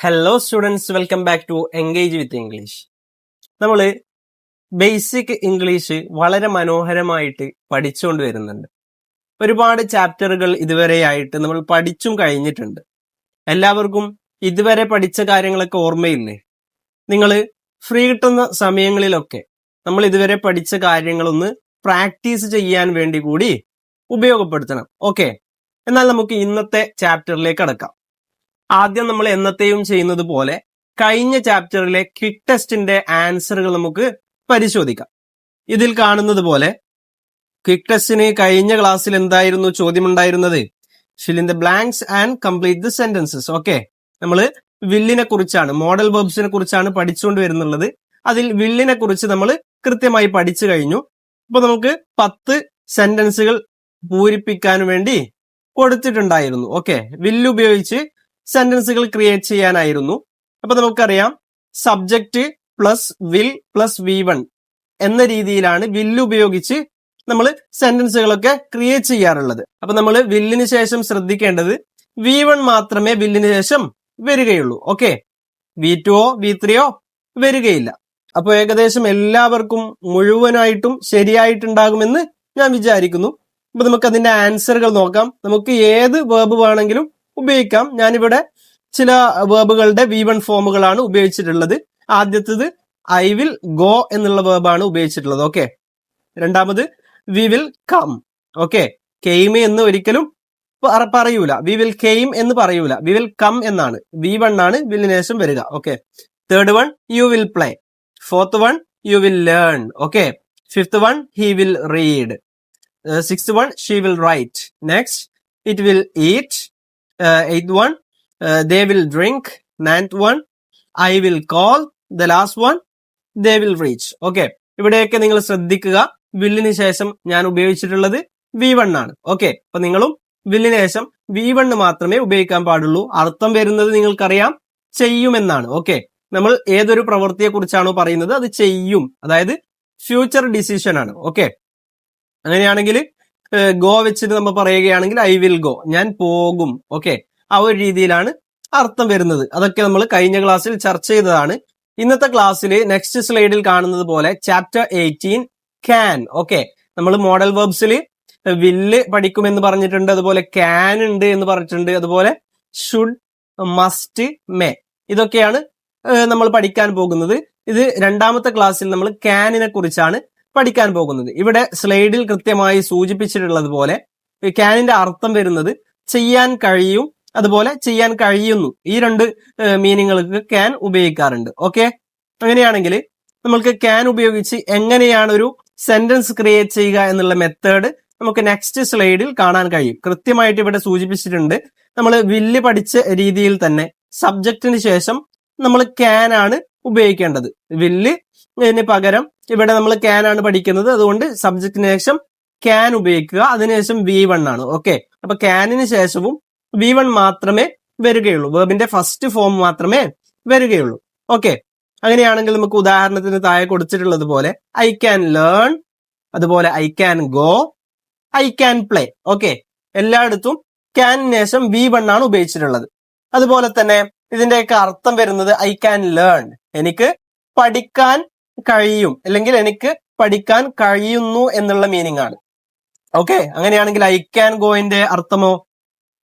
Hello students welcome back to engage with English നമ്മൾ basic English വളരെ മനോഹരമായിട്ട് പഠിച്ചുകൊണ്ട് വരുന്നുണ്ട്. ഒരുപാട് ചാപ്റ്ററുകൾ ഇതുവരെയായിട്ട് നമ്മൾ പഠിച്ചും കഴിഞ്ഞിട്ടുണ്ട്. എല്ലാവർക്കും ഇതുവരെ പഠിച്ച കാര്യങ്ങളൊക്കെ ഓർമ്മയില്ലേ? നിങ്ങൾ ഫ്രീ കിട്ടുന്ന സമയങ്ങളിലൊക്കെ നമ്മൾ ഇതുവരെ പഠിച്ച കാര്യങ്ങളൊന്ന് പ്രാക്ടീസ് ചെയ്യാൻ വേണ്ടി കൂടി ഉപയോഗപ്പെടുത്തണം. ഓക്കെ എന്നാൽ നമുക്ക് ഇന്നത്തെ ചാപ്റ്ററിലേക്ക് കടക്കാം. ആദ്യം നമ്മൾ എന്നത്തെയും ചെയ്യുന്നത് പോലെ കഴിഞ്ഞ ചാപ്റ്ററിലെ ക്വിക്ക് ടെസ്റ്റിന്റെ ആൻസറുകൾ നമുക്ക് പരിശോധിക്കാം. ഇതിൽ കാണുന്നത് പോലെ ക്വിക്ക് ടെസ്റ്റിന് കഴിഞ്ഞ ക്ലാസ്സിൽ എന്തായിരുന്നു ചോദ്യമുണ്ടായിരുന്നത്? Fill in the blanks and complete the sentences okay നമ്മൾ വില്ലിനെ കുറിച്ചാണ് മോഡൽ വേർബ്സിനെ കുറിച്ചാണ് പഠിച്ചുകൊണ്ട് വരുന്നുള്ളത്. അതിൽ വില്ലിനെ കുറിച്ച് നമ്മൾ കൃത്യമായി പഠിച്ചു കഴിഞ്ഞു. അപ്പൊ നമുക്ക് പത്ത് സെന്റൻസുകൾ പൂരിപ്പിക്കാൻ വേണ്ടി കൊടുത്തിട്ടുണ്ടായിരുന്നു. ഓക്കെ വില്ല് ഉപയോഗിച്ച് സെന്റൻസുകൾ ക്രിയേറ്റ് ചെയ്യാനായിരുന്നു. അപ്പൊ നമുക്കറിയാം subject plus will plus V one എന്ന രീതിയിലാണ് വില്ല് ഉപയോഗിച്ച് നമ്മൾ സെന്റൻസുകളൊക്കെ ക്രിയേറ്റ് ചെയ്യാറുള്ളത്. അപ്പൊ നമ്മൾ വില്ലിന് ശേഷം ശ്രദ്ധിക്കേണ്ടത് വി വൺ മാത്രമേ വില്ലിന് ശേഷം വരികയുള്ളൂ. ഓക്കെ വി ടുവോ വി ത്രീയോ വരികയില്ല. അപ്പോൾ ഏകദേശം എല്ലാവർക്കും മുഴുവനായിട്ടും ശരിയായിട്ടുണ്ടാകുമെന്ന് ഞാൻ വിചാരിക്കുന്നു. അപ്പൊ നമുക്ക് അതിന്റെ ആൻസറുകൾ നോക്കാം. നമുക്ക് ഏത് വേർബ് വേണമെങ്കിലും ഉപയോഗിക്കാം. ഞാനിവിടെ ചില വേബുകളുടെ വി വൺ ഫോമുകളാണ് ഉപയോഗിച്ചിട്ടുള്ളത്. ആദ്യത്തേത് ഐ വിൽ ഗോ എന്നുള്ള വേബാണ് ഉപയോഗിച്ചിട്ടുള്ളത്. ഓക്കെ. രണ്ടാമത് V will come okay. Came എന്ന് ഒരിക്കലും പറ- പറയൂല. വി വിൽ കെയിം എന്ന് പറയൂല. വി വിൽ കം എന്നാണ്. വി വൺ ആണ് വില്ലിന് ശേഷം വരിക. Okay. Third one you will play fourth one you will learn okay. Fifth one he will read six one she will write next it will eat eighth one they will drink ninth one I will call the last one they will reach okay ഇവിടെയൊക്കെ നിങ്ങൾ ശ്രദ്ധിക്കുക. വില്ലിന് ശേഷം ഞാൻ ഉപയോഗിച്ചിട്ടുള്ളത് V one ആണ്. Okay അപ്പൊ നിങ്ങളും വില്ലിന് ശേഷം വി വൺ മാത്രമേ ഉപയോഗിക്കാൻ പാടുള്ളൂ. അർത്ഥം വരുന്നത് നിങ്ങൾക്കറിയാം. ചെയ്യുമെന്നാണ്. ഓക്കെ നമ്മൾ ഏതൊരു പ്രവൃത്തിയെ കുറിച്ചാണോ പറയുന്നത് അത് ചെയ്യും. അതായത് ഫ്യൂച്ചർ ഡിസിഷൻ ആണ്. ഓക്കെ അങ്ങനെയാണെങ്കിൽ ഗോ വെച്ചിട്ട് നമ്മൾ പറയുകയാണെങ്കിൽ ഐ വിൽ ഗോ. ഞാൻ പോകും. ഓക്കെ? ആ ഒരു രീതിയിലാണ് അർത്ഥം വരുന്നത്. അതൊക്കെ നമ്മൾ കഴിഞ്ഞ ക്ലാസ്സിൽ ചർച്ച ചെയ്തതാണ്. ഇന്നത്തെ ക്ലാസ്സിൽ നെക്സ്റ്റ് സ്ലൈഡിൽ കാണുന്നത് പോലെ ചാപ്റ്റർ എയ്റ്റീൻ ക്യാൻ ഓക്കെ? നമ്മൾ മോഡൽ വേർബ്സിൽ വില്ല് പഠിക്കുമെന്ന് പറഞ്ഞിട്ടുണ്ട്. അതുപോലെ ക്യാൻ ഉണ്ട് എന്ന് പറഞ്ഞിട്ടുണ്ട്. അതുപോലെ ഷുഡ് മസ്റ്റ് മേ ഇതൊക്കെയാണ് നമ്മൾ പഠിക്കാൻ പോകുന്നത്. ഇത് രണ്ടാമത്തെ ക്ലാസ്സിൽ നമ്മൾ ക്യാനിനെ കുറിച്ചാണ് പഠിക്കാൻ പോകുന്നത്. ഇവിടെ സ്ലൈഡിൽ കൃത്യമായി സൂചിപ്പിച്ചിട്ടുള്ളത് പോലെ ക്യാനിന്റെ അർത്ഥം വരുന്നത് ചെയ്യാൻ കഴിയും അതുപോലെ ചെയ്യാൻ കഴിയുന്നു. ഈ രണ്ട് മീനിങ്ങൾക്ക് ക്യാൻ ഉപയോഗിക്കാറുണ്ട്. ഓക്കെ? അങ്ങനെയാണെങ്കിൽ നമ്മൾക്ക് ക്യാൻ ഉപയോഗിച്ച് എങ്ങനെയാണ് ഒരു സെന്റൻസ് ക്രിയേറ്റ് ചെയ്യുക എന്നുള്ള മെത്തേഡ് നമുക്ക് നെക്സ്റ്റ് സ്ലൈഡിൽ കാണാൻ കഴിയും. കൃത്യമായിട്ട് ഇവിടെ സൂചിപ്പിച്ചിട്ടുണ്ട് നമ്മൾ വില്ല് പഠിച്ച രീതിയിൽ തന്നെ സബ്ജക്റ്റിന് ശേഷം നമ്മൾ ക്യാൻ ആണ് ഉപയോഗിക്കേണ്ടത്. വില്ല് ഇതിന് പകരം ഇവിടെ നമ്മൾ ക്യാൻ ആണ് പഠിക്കുന്നത്. അതുകൊണ്ട് സബ്ജക്റ്റിന് ശേഷം ക്യാൻ ഉപയോഗിക്കുക. അതിനുശേഷം വി വൺ ആണ്. ഓക്കെ അപ്പൊ ക്യാനിന് ശേഷവും വി വൺ മാത്രമേ വരികയുള്ളൂ. വേബിന്റെ ഫസ്റ്റ് ഫോം മാത്രമേ വരികയുള്ളൂ. ഓക്കെ അങ്ങനെയാണെങ്കിൽ നമുക്ക് ഉദാഹരണത്തിന് താഴെ കൊടുത്തിട്ടുള്ളത് പോലെ ഐ ക്യാൻ ലേൺ അതുപോലെ I can go I can play okay എല്ലായിടത്തും ക്യാനിന് ശേഷം വി വൺ ആണ് ഉപയോഗിച്ചിട്ടുള്ളത്. അതുപോലെ തന്നെ ഇതിന്റെയൊക്കെ അർത്ഥം വരുന്നത് ഐ ക്യാൻ ലേൺ എനിക്ക് പഠിക്കാൻ കഴിയും. അല്ലെങ്കിൽ എനിക്ക് പഠിക്കാൻ കഴിയുന്നു എന്നുള്ള മീനിങ് ആണ്. ഓക്കെ അങ്ങനെയാണെങ്കിൽ ഐ ക്യാൻ ഗോയിന്റെ അർത്ഥമോ?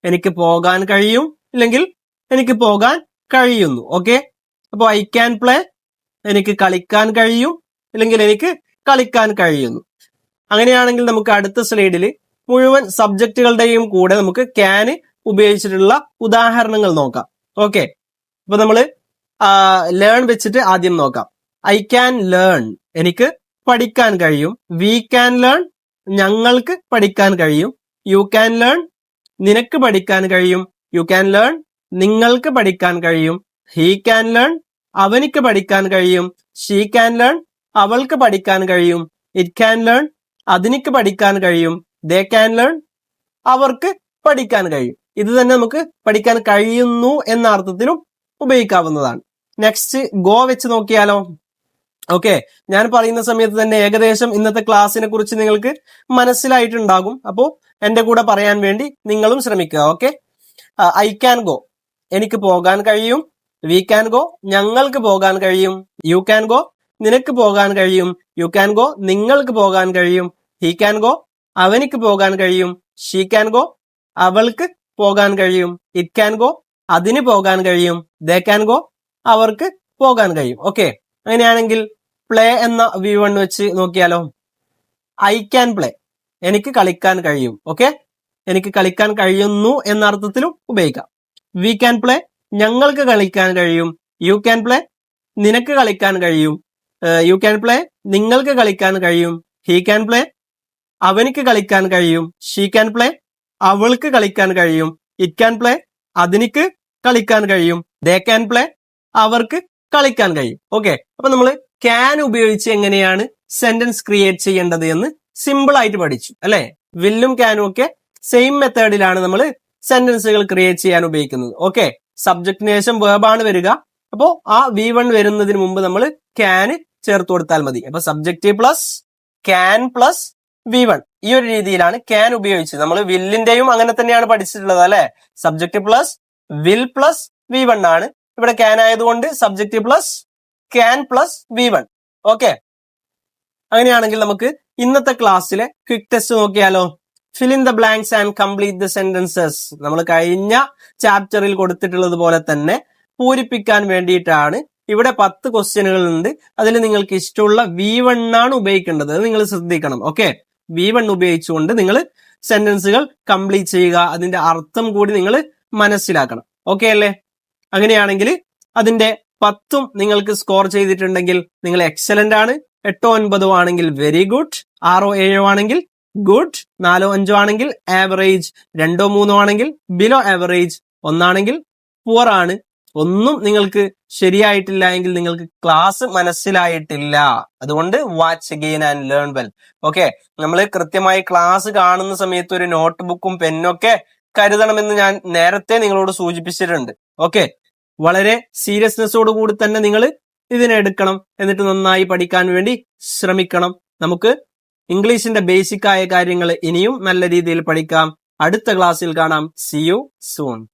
എനിക്ക് പോകാൻ കഴിയും. ഇല്ലെങ്കിൽ എനിക്ക് പോകാൻ കഴിയുന്നു. ഓക്കെ അപ്പോൾ ഐ ക്യാൻ പ്ലേ എനിക്ക് കളിക്കാൻ കഴിയും. ഇല്ലെങ്കിൽ എനിക്ക് കളിക്കാൻ കഴിയുന്നു. അങ്ങനെയാണെങ്കിൽ നമുക്ക് അടുത്ത സ്ലൈഡിൽ മുഴുവൻ സബ്ജക്റ്റുകളുടെയും കൂടെ നമുക്ക് ക്യാന് ഉപയോഗിച്ചിട്ടുള്ള ഉദാഹരണങ്ങൾ നോക്കാം. ഓക്കെ അപ്പൊ നമ്മൾ ലേൺ വെച്ചിട്ട് ആദ്യം നോക്കാം. ഐ ക്യാൻ ലേൺ എനിക്ക് പഠിക്കാൻ കഴിയും. വി ക്യാൻ ലേൺ ഞങ്ങൾക്ക് പഠിക്കാൻ കഴിയും. യു ക്യാൻ ലേൺ നിനക്ക് പഠിക്കാൻ കഴിയും. യു ക്യാൻ ലേൺ നിങ്ങൾക്ക് പഠിക്കാൻ കഴിയും. ഹീ ക്യാൻ ലേൺ അവനിക്ക് പഠിക്കാൻ കഴിയും. ഷീ ക്യാൻ ലേൺ അവൾക്ക് പഠിക്കാൻ കഴിയും. ഇറ്റ് ക്യാൻ ലേൺ അതിനിക്ക് പഠിക്കാൻ കഴിയും. ദേ ക്യാൻ ലേൺ അവർക്ക് പഠിക്കാൻ കഴിയും. ഇത് തന്നെ നമുക്ക് പഠിക്കാൻ കഴിയുന്നു എന്ന അർത്ഥത്തിലും ഉപയോഗിക്കാവുന്നതാണ്. നെക്സ്റ്റ് ഗോ വെച്ച് നോക്കിയാലോ? ഓക്കെ ഞാൻ പറയുന്ന സമയത്ത് തന്നെ ഏകദേശം ഇന്നത്തെ ക്ലാസ്സിനെ കുറിച്ച് നിങ്ങൾക്ക് മനസ്സിലായിട്ടുണ്ടാകും. അപ്പോൾ എന്റെ കൂടെ പറയാൻ വേണ്ടി നിങ്ങളും ശ്രമിക്കുക. ഓക്കെ ഐ ക്യാൻ ഗോ എനിക്ക് പോകാൻ കഴിയും. വി ക്യാൻ ഗോ ഞങ്ങൾക്ക് പോകാൻ കഴിയും. യു ക്യാൻ ഗോ നിനക്ക് പോകാൻ കഴിയും. യു ക്യാൻ ഗോ നിങ്ങൾക്ക് പോകാൻ കഴിയും. ഹി ക്യാൻ ഗോ അവനിക്ക് പോകാൻ കഴിയും. ഷീ ക്യാൻ ഗോ അവൾക്ക് പോകാൻ കഴിയും. ഇറ്റ് ക്യാൻ ഗോ അതിന് പോകാൻ കഴിയും. ദേ ക്യാൻ ഗോ അവർക്ക് പോകാൻ കഴിയും. ഓക്കെ അങ്ങനെയാണെങ്കിൽ പ്ലേ എന്ന വ്യൂ വൺ വെച്ച് നോക്കിയാലോ? ഐ ക്യാൻ പ്ലേ എനിക്ക് കളിക്കാൻ കഴിയും. ഓക്കെ എനിക്ക് കളിക്കാൻ കഴിയുന്നു എന്ന അർത്ഥത്തിലും ഉപയോഗിക്കാം. വി ക്യാൻ പ്ലേ ഞങ്ങൾക്ക് കളിക്കാൻ കഴിയും. യു ക്യാൻ പ്ലേ നിനക്ക് കളിക്കാൻ കഴിയും. യു ക്യാൻ പ്ലേ നിങ്ങൾക്ക് കളിക്കാൻ കഴിയും. ഹി ക്യാൻ പ്ലേ അവനിക്ക് കളിക്കാൻ കഴിയും. ഷീ ക്യാൻ പ്ലേ അവൾക്ക് കളിക്കാൻ കഴിയും. ഇറ്റ് ക്യാൻ പ്ലേ അതിനിക്ക് കളിക്കാൻ കഴിയും. ദേ ക്യാൻ പ്ലേ അവർക്ക് കളിക്കാൻ കഴിയും. ഓക്കെ അപ്പൊ നമ്മൾ ക്യാൻ ഉപയോഗിച്ച് എങ്ങനെയാണ് സെന്റൻസ് ക്രിയേറ്റ് ചെയ്യേണ്ടത് എന്ന് സിമ്പിൾ ആയിട്ട് പഠിച്ചു. അല്ലെ? വില്ലും ക്യാനും ഒക്കെ സെയിം മെത്തേഡിലാണ് നമ്മൾ സെന്റൻസുകൾ ക്രിയേറ്റ് ചെയ്യാൻ ഉപയോഗിക്കുന്നത്. ഓക്കെ സബ്ജക്റ്റിന് ശേഷം വേബാണ് വരിക. അപ്പോ ആ വി വൺ വരുന്നതിന് മുമ്പ് നമ്മൾ ക്യാന് ചേർത്ത് കൊടുത്താൽ മതി. അപ്പൊ subject plus can plus V one ഈ ഒരു രീതിയിലാണ് ക്യാൻ ഉപയോഗിച്ചത്. നമ്മൾ വില്ലിന്റെയും അങ്ങനെ തന്നെയാണ് പഠിച്ചിട്ടുള്ളത്. അല്ലെ? Subject plus will plus V one ആണ് ഇവിടെ ക്യാൻ ആയതുകൊണ്ട് subject plus can plus V one okay അങ്ങനെയാണെങ്കിൽ നമുക്ക് ഇന്നത്തെ ക്ലാസ്സിലെ ക്വിക്ക് ടെസ്റ്റ് നോക്കിയാലോ? Fill in the blanks and complete the sentences നമ്മൾ കഴിഞ്ഞ ചാപ്റ്ററിൽ കൊടുത്തിട്ടുള്ളത് പോലെ തന്നെ പൂരിപ്പിക്കാൻ വേണ്ടിയിട്ടാണ് ഇവിടെ പത്ത് ക്വസ്റ്റ്യനുകൾ ഉണ്ട്. അതിൽ നിങ്ങൾക്ക് ഇഷ്ടമുള്ള വി വൺ ആണ് ഉപയോഗിക്കേണ്ടത്. അത് നിങ്ങൾ ശ്രദ്ധിക്കണം. ഓക്കെ വി വൺ ഉപയോഗിച്ചുകൊണ്ട് നിങ്ങൾ സെന്റൻസുകൾ കംപ്ലീറ്റ് ചെയ്യുക. അതിന്റെ അർത്ഥം കൂടി നിങ്ങൾ മനസ്സിലാക്കണം. ഓക്കെ അല്ലേ? അങ്ങനെയാണെങ്കിൽ അതിന്റെ പത്തും നിങ്ങൾക്ക് സ്കോർ ചെയ്തിട്ടുണ്ടെങ്കിൽ നിങ്ങൾ എക്സലന്റ് ആണ്. എട്ടോ ഒൻപതോ ആണെങ്കിൽ വെരി ഗുഡ് ആറോ ഏഴോ ആണെങ്കിൽ ഗുഡ് നാലോ അഞ്ചോ ആണെങ്കിൽ ആവറേജ് രണ്ടോ മൂന്നോ ആണെങ്കിൽ ബിലോ ആവറേജ് ഒന്നാണെങ്കിൽ പുവർ ആണ്. ഒന്നും നിങ്ങൾക്ക് ശരിയായിട്ടില്ല എങ്കിൽ നിങ്ങൾക്ക് ക്ലാസ് മനസ്സിലായിട്ടില്ല. അതുകൊണ്ട് watch again and learn well okay നമ്മൾ കൃത്യമായി ക്ലാസ് കാണുന്ന സമയത്ത് ഒരു നോട്ട്ബുക്കും പെന്നൊക്കെ കരുതണമെന്ന് ഞാൻ നേരത്തെ നിങ്ങളോട് സൂചിപ്പിച്ചിട്ടുണ്ട്. ഓക്കെ വളരെ സീരിയസ്നെസ്സോട് കൂടി തന്നെ നിങ്ങൾ ഇതിനെ എടുക്കണം. എന്നിട്ട് നന്നായി പഠിക്കാൻ വേണ്ടി ശ്രമിക്കണം. നമുക്ക് ഇംഗ്ലീഷിന്റെ ബേസിക് ആയ കാര്യങ്ങൾ ഇനിയും നല്ല രീതിയിൽ പഠിക്കാം. അടുത്ത ക്ലാസ്സിൽ കാണാം. C you soon